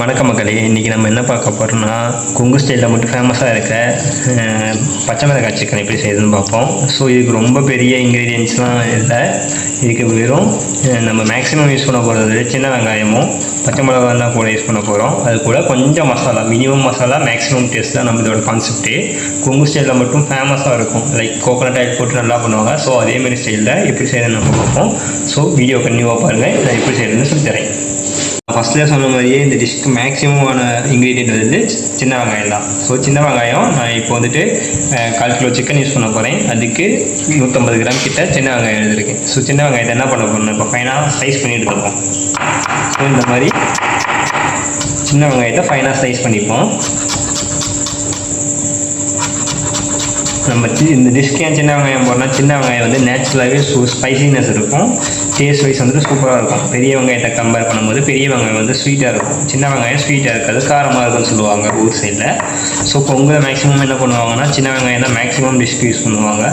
வணக்கம் மக்களே இன்றைக்கி நம்ம என்ன பார்க்க போகிறோம்னா கொங்கு ஸ்டைலில் மட்டும் ஃபேமஸாக இருக்க பச்சை மிளகாய் சிக்கன் எப்படி செய்யுதுன்னு பார்ப்போம். ஸோ இதுக்கு ரொம்ப பெரிய இன்க்ரீடியன்ஸ்லாம் இல்லை. இதுக்கு வெறும் நம்ம மேக்ஸிமம் யூஸ் பண்ண போகிறது சின்ன வெங்காயமும் பச்சை மிளகாய் தான் கூட யூஸ் பண்ண போகிறோம் அது கூட கொஞ்சம் masala minimum masala maximum taste தான் நம்ம இதோட கான்செப்ட்டு கொங்கு ஸ்டைலில் மட்டும் ஃபேமஸாக இருக்கும். லைக் கோகோனட் ஆயில் போட்டு நல்லா பண்ணுவாங்க. ஸோ அதேமாரி ஸ்டைலில் எப்படி செய்யறதுன்னு நம்ம பார்ப்போம். ஸோ வீடியோ கண்டிப்பாக பாருங்கள் நான் எப்படி செய்யறதுன்னு சொல்லி தரேன். ஃபஸ்ட்டில் சொன்ன மாதிரியே இந்த டிஷ்க்கு மேக்ஸிமமான இன்க்ரீடியன்ட் வந்து சின்ன வெங்காயம் தான். ஸோ சின்ன வெங்காயம் நான் இப்போ வந்துட்டு கால் கிலோ சிக்கன் யூஸ் பண்ண போகிறேன் அதுக்கு நூற்றம்பது கிராம் கிட்ட சின்ன வெங்காயம் எடுத்திருக்கேன். ஸோ சின்ன வெங்காயத்தை என்ன பண்ண போகணும் இப்போ ஃபைனாக சைஸ் பண்ணி எடுத்துப்போம் ஸோ இந்த மாதிரி சின்ன வெங்காயத்தை ஃபைனாக சைஸ் பண்ணிப்போம். நம்ம இந்த டிஷ்கே ஏன் சின்ன வெங்காயம் போடனா சின்ன வெங்காயம் வந்து நேச்சுரலாகவே சூ ஸ்பைசினஸ் இருக்கும். டேஸ்ட் வைஸ் வந்து சூப்பராக இருக்கும். பெரிய வெங்காயத்தை கம்பேர் பண்ணும்போது பெரிய வெங்காயம் வந்து ஸ்வீட்டாக இருக்கும். சின்ன வெங்காயம் ஸ்வீட்டாக இருக்காது காரமாக இருக்கும்னு சொல்லுவாங்க ஊர் சைடில் ஸோ பொங்கல் மேக்ஸிமம் என்ன பண்ணுவாங்கன்னா சின்ன வெங்காயம் தான் மேக்ஸிமம் டிஷ்க்கு யூஸ் பண்ணுவாங்க.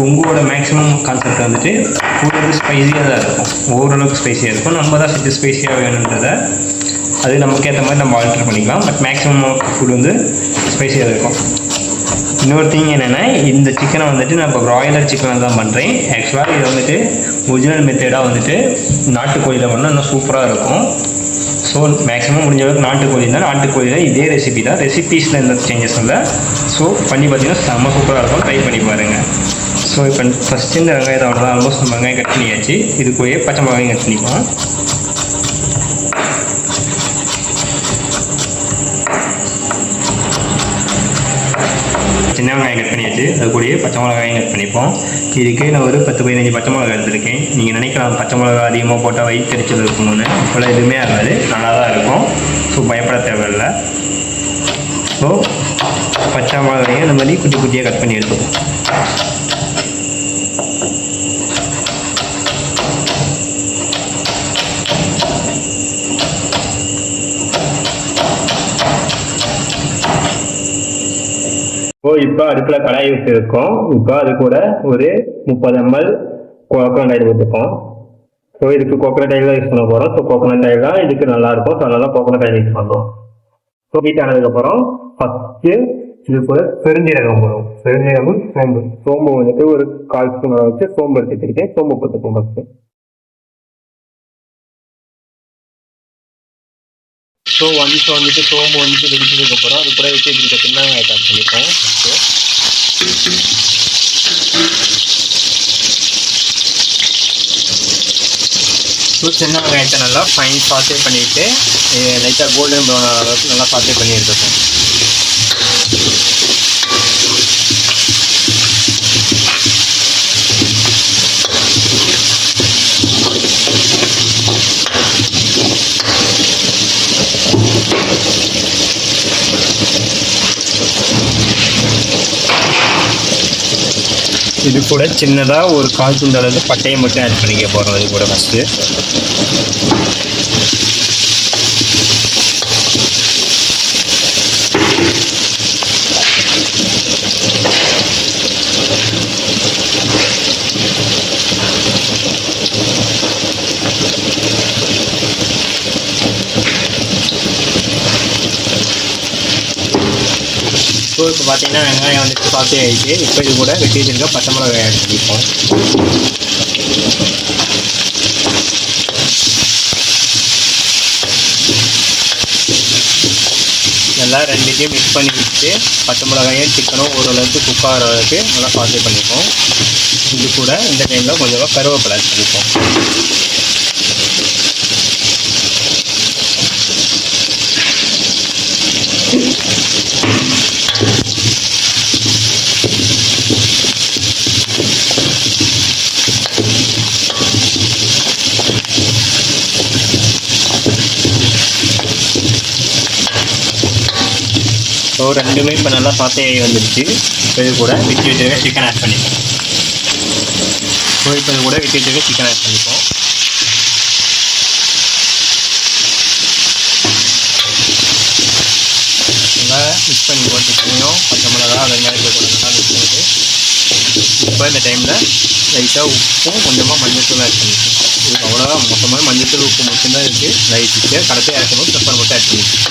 கொங்குவோட மேக்ஸிமம் கான்செப்ட் வந்துட்டு ஓரளவுக்கு ஸ்பைசியாக தான் இருக்கும். ஓரளவுக்கு ஸ்பைசியாக இருக்கும். நம்ம தான் செஞ்சு ஸ்பைசியாக வேணுன்றதை அது நமக்கு ஏற்ற மாதிரி நம்ம ஆல்டர் பண்ணிக்கலாம். பட் மேக்ஸிமம் ஃபுட் வந்து ஸ்பைசியாக இருக்கும். இன்னொரு திங் என்னென்னா இந்த சிக்கனை வந்துட்டு நான் இப்போ ப்ராய்லர் சிக்கனை தான் பண்ணுறேன் ஆக்சுவலாக இது வந்துட்டு ஒரிஜினல் மெத்தடாக வந்துட்டு நாட்டுக்கோழியில் பண்ணால் இன்னும் சூப்பராக இருக்கும். ஸோ மேக்ஸிமம் முடிஞ்ச அளவுக்கு நாட்டுக்கோழி தான் நாட்டுக்கோழியில் இதே ரெசிபி தான். ரெசிபீஸில் எந்த சேஞ்சஸ் இல்லை. ஸோ பண்ணி பார்த்தீங்கன்னா செம்ம சூப்பராக இருக்கும். ட்ரை பண்ணி பாருங்கள் ஸோ இப்போ ஃபஸ்ட்டு இந்த வெங்காயத்தை அவ்வளோதான் ஆல்மோஸ்ட் வெங்காயம் கட் பண்ணியாச்சு. இதுக்குள்ளேயே பச்சை மிளகாயும் கட் பண்ணிக்கலாம் சின்ன வெங்காயம் கட் பண்ணியாச்சு. அது கூடயே பச்சை மிளகாயும் கட் பண்ணிப்போம். இதுக்கு நான் ஒரு பத்து பதினஞ்சு பச்சை மிளகாய் எடுத்திருக்கேன். நீங்கள் நினைக்கலாம் பச்சை மிளகாய் அதிகமாக போட்டால் வயிற்றுச்சல் இருக்கணும்னு இப்போலாம் எதுவுமே ஆகாது. நல்லா தான் இருக்கும். ஸோ பயப்பட தேவையில்லை. ஸோ பச்சை மிளகாயும் இந்த மாதிரி குட்டி குட்டியாக கட் பண்ணி எடுத்துப்போம். இப்போ இப்போ அடுப்பில் கடாய் வச்சுருக்கோம். இப்போ அது கூட ஒரு முப்பது எம்எல் கோகோனட் ஆயில் ஊற்றிப்போம் ஸோ இதுக்கு கோகோனட் ஆயில் தான் யூஸ் பண்ண போகிறோம் ஸோ கோகோனட் ஆயில் தான் இதுக்கு நல்லா இருக்கும். ஸோ அதனால கோகோனட் ஆயில் யூஸ் பண்ணுறோம் ஸோ ஹீட் ஆனதுக்கப்புறம் ஃபஸ்ட்டு இது போல பெருஞ்சீரகம் போடும் பெருஞ்சீரகம் சோம்பு. சோம்பு வந்துட்டு ஒரு கால் ஸ்பூன் வச்சு சோம்பு எடுத்துக்கிட்டேன் சோம்பு போட்டுப்போம் ஃபஸ்ட்டு ஸோ ஒன்ஸ் வந்துட்டு சோம்பு வந்துட்டு வெடிச்சதுக்கப்புறம் அது கூட வச்சு இந்த சின்ன வெங்காயத்தை ஆட் ஸோ சின்ன வெங்காயத்தை நல்லா ஃபைன் சாத்தே பண்ணிவிட்டு லைட்டாக கோல்டன் ப்ரௌன் அளவுக்கு நல்லா சாத்தே பண்ணி எடுத்துப்போம் இது கூட சின்னதாக ஒரு கால் துண்டு அளவு பட்டையை மட்டும் ஆட் பண்ணிக்க போகிறோம் இது கூட ஃபஸ்ட்டு இப்போ இப்போ பார்த்தீங்கன்னா வெங்காயம் வந்துட்டு சாத்தே ஆகிட்டு இப்போ இது கூட வெட்டி வச்சிருக்க பச்சை மிளகாய் ஆட் பண்ணிப்போம். நல்லா ரெண்டுத்தையும் மிக்ஸ் பண்ணி வச்சுட்டு பச்சை மிளகாயும் சிக்கனும் ஓரளவுக்கு குக் ஆகிற அளவுக்கு நல்லா பார்த்து பண்ணிப்போம். இது கூட இந்த டைமில் கொஞ்சமாக கருவேப்பிலை ஆட் பண்ணிப்போம். ரெண்டுமே இப்போ நல்லா சாத்தே வந்துடுச்சு இப்போ இது கூட வெட்டி வச்சிருக்க சிக்கன் ஆட் பண்ணிப்போம். ஸோ இப்போ இது கூட வெட்டி வச்சிருக்க சிக்கன் ஆட் பண்ணிப்போம். நல்லா மிக்ஸ் பண்ணி போட்டுக்கணும் பச்சை மிளகா வெங்காயத்தை கூட நல்லா மிக்ஸ் பண்ணிட்டு. இப்போ இந்த டைமில் லைட்டாக உப்பும் கொஞ்சமாக மஞ்சத்தூள் ஆட் பண்ணிக்கணும் இது அவ்வளோதான் மொத்தமாக மஞ்சத்தூள் உப்பு மட்டும்தான் இருக்குது லைட்டுக்கு கடைசியாக ஆட் பண்ணணும் பெப்பர் மட்டும் ஆட் பண்ணிக்கணும்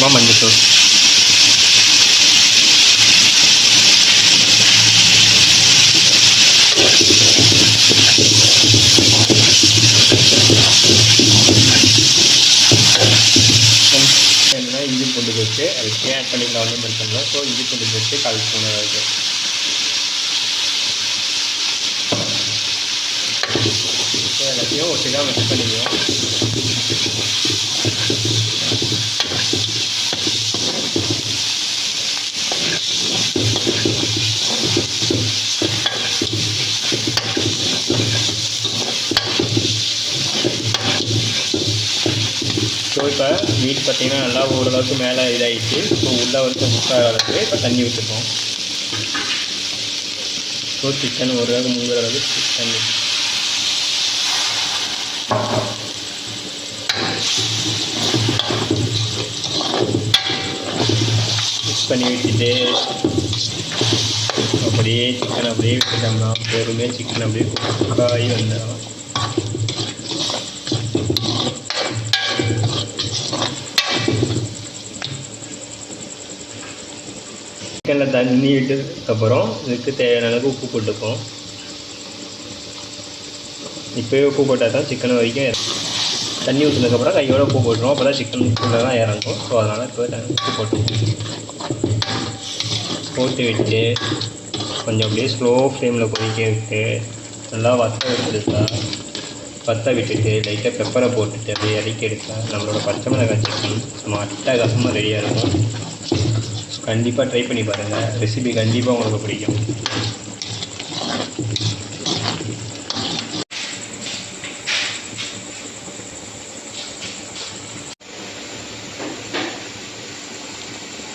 கொஞ்சமாக மஞ்சத்தூள். என்னன்னா இஞ்சி பூண்டு பேஸ்ட்டு அதுக்கு ஆட் பண்ணிக்கலாம் ஒன்றும் பிரச்சனை இல்லை. ஸோ இஞ்சி பூண்டு பேஸ்ட்டு கால் ஸ்பூன் இருக்குது ஸோ எல்லாத்தையும் ஒட்டுக்காக மிக்ஸ் பண்ணிக்குவோம். ஸோ இப்போ வீடு பார்த்தீங்கன்னா நல்லா ஓரளவுக்கு மேலே இதாகிடுச்சு ஸோ உள்ளே வந்து முக்கால் அளவுக்கு இப்போ தண்ணி விட்டுருக்கோம் ஸோ சிக்கன் ஓரளவுக்கு மூணு அளவுக்கு தண்ணி. மிக்ஸ் பண்ணி வச்சுட்டு அப்படியே சிக்கன் அப்படியே விட்டுட்டோம்னா பொறுமையாக சிக்கன் அப்படியே குக் ஆகி வந்துடும் சிக்கனில் தண்ணி விட்டதுக்கப்புறம் இதுக்கு தேவையான அளவுக்கு உப்பு போட்டுப்போம். இப்போயே உப்பு போட்டால் தான் சிக்கன் வரைக்கும் தண்ணி ஊற்றினதுக்கப்புறம் கையோட உப்பு போட்டுருவோம். அப்போ தான் சிக்கன் உள்ள தான் இறங்கும். ஸோ அதனால் இப்போ உப்பு போட்டு போட்டு விட்டு கொஞ்சம் அப்படியே ஸ்லோ ஃப்ளேமில் கொதிக்க விட்டு நல்லா வத்த எடுத்துட்டா வத்த விட்டுட்டு லைட்டாக பெப்பரை போட்டுட்டு அப்படியே இறக்கி எடுத்தா நம்மளோட பச்சை மிளகாய் சிக்கன் நம்ம அட்டகாசமாக ரெடியாக இருக்கும். கண்டிப்பாக ட்ரை பண்ணி பாருங்கள் ரெசிபி கண்டிப்பாக உங்களுக்கு பிடிக்கும்.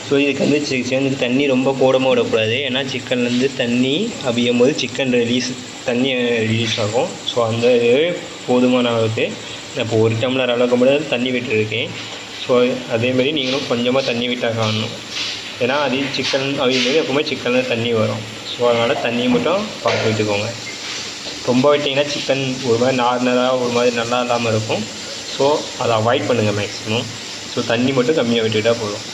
ஸோ இதுக்கு வந்து சிக்கனுக்கு தண்ணி ரொம்ப போடாமல் விடக்கூடாது. ஏன்னா சிக்கன்லேருந்து தண்ணி அவியும் போது சிக்கன் ரிலீஸ் தண்ணி ரிலீஸ் ஆகும். ஸோ அந்த போதுமான அளவுக்கு. நான் இப்போ ஒரு டம்ளர் அளவுக்கு மட்டும் தண்ணி விட்டுருக்கேன். ஸோ அதேமாரி நீங்களும் கொஞ்சமாக தண்ணி விட்டால் காணணும் ஏன்னா அது சிக்கன் அப்படிங்கிறது எப்பவுமே சிக்கனில் தண்ணி வரும். ஸோ அதனால் தண்ணி மட்டும் பார்த்து விட்டுக்கோங்க ரொம்ப விட்டிங்கன்னா சிக்கன் ஒரு மாதிரி நார்மலாக ஒரு மாதிரி நல்லா இல்லாமல் இருக்கும். ஸோ அதை அவாய்ட் பண்ணுங்கள் மேக்ஸிமம் ஸோ தண்ணி மட்டும் கம்மியாக விட்டுக்கிட்டால் போதும்.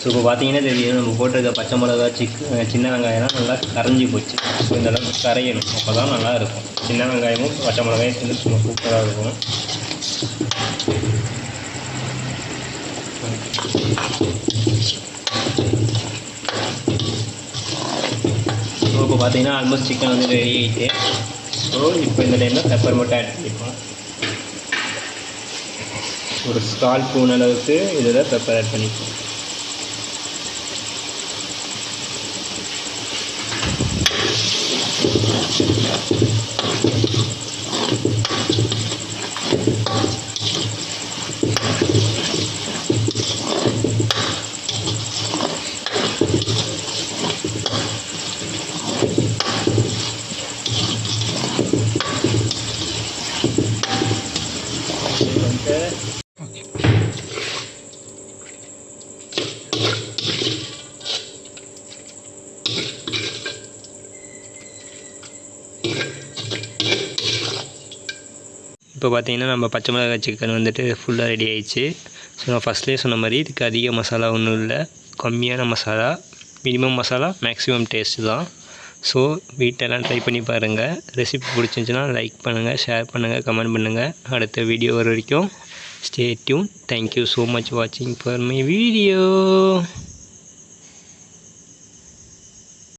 ஸோ இப்போ பார்த்தீங்கன்னா தெரியும் நம்ம போட்டிருக்க பச்சை மிளகா சிக் சின்ன வெங்காயம்லாம் நல்லா கரைஞ்சி போச்சு. ஸோ இந்த அளவுக்கு கரையணும். அப்போ தான் நல்லா இருக்கும். சின்ன வெங்காயமும் பச்சை மிளகாயும் சேர்ந்து சும்மா சூப்பராக இருக்கும். ஸோ இப்போ பார்த்தீங்கன்னா ஆல்மோஸ்ட் சிக்கன் வந்து ரெடி ஆகிட்டு ஸோ இப்போ இந்த டைமில் பெப்பர் மட்டும் ஆட் பண்ணிப்போம். ஒரு ஸ்கால் ஸ்பூன் அளவுக்கு இதில் பெப்பர் ஆட் பண்ணிப்போம். இப்போ பார்த்தீங்கன்னா நம்ம பச்சை மிளகாய் சிக்கன் வந்துட்டு ஃபுல்லாக ரெடி ஆயிடுச்சு. ஸோ நான் ஃபஸ்ட்லேயே சொன்ன மாதிரி இதுக்கு அதிக மசாலா ஒன்றும் இல்லை. கம்மியான masala minimum masala maximum taste தான். ஸோ வீட்டெல்லாம் ட்ரை பண்ணி பாருங்கள் ரெசிபி பிடிச்சிருந்துச்சுன்னா லைக் பண்ணுங்கள் ஷேர் பண்ணுங்கள் கமெண்ட் பண்ணுங்கள் அடுத்த வீடியோ வர வரைக்கும் stay tuned thank you so much வாட்சிங் ஃபார் மை வீடியோ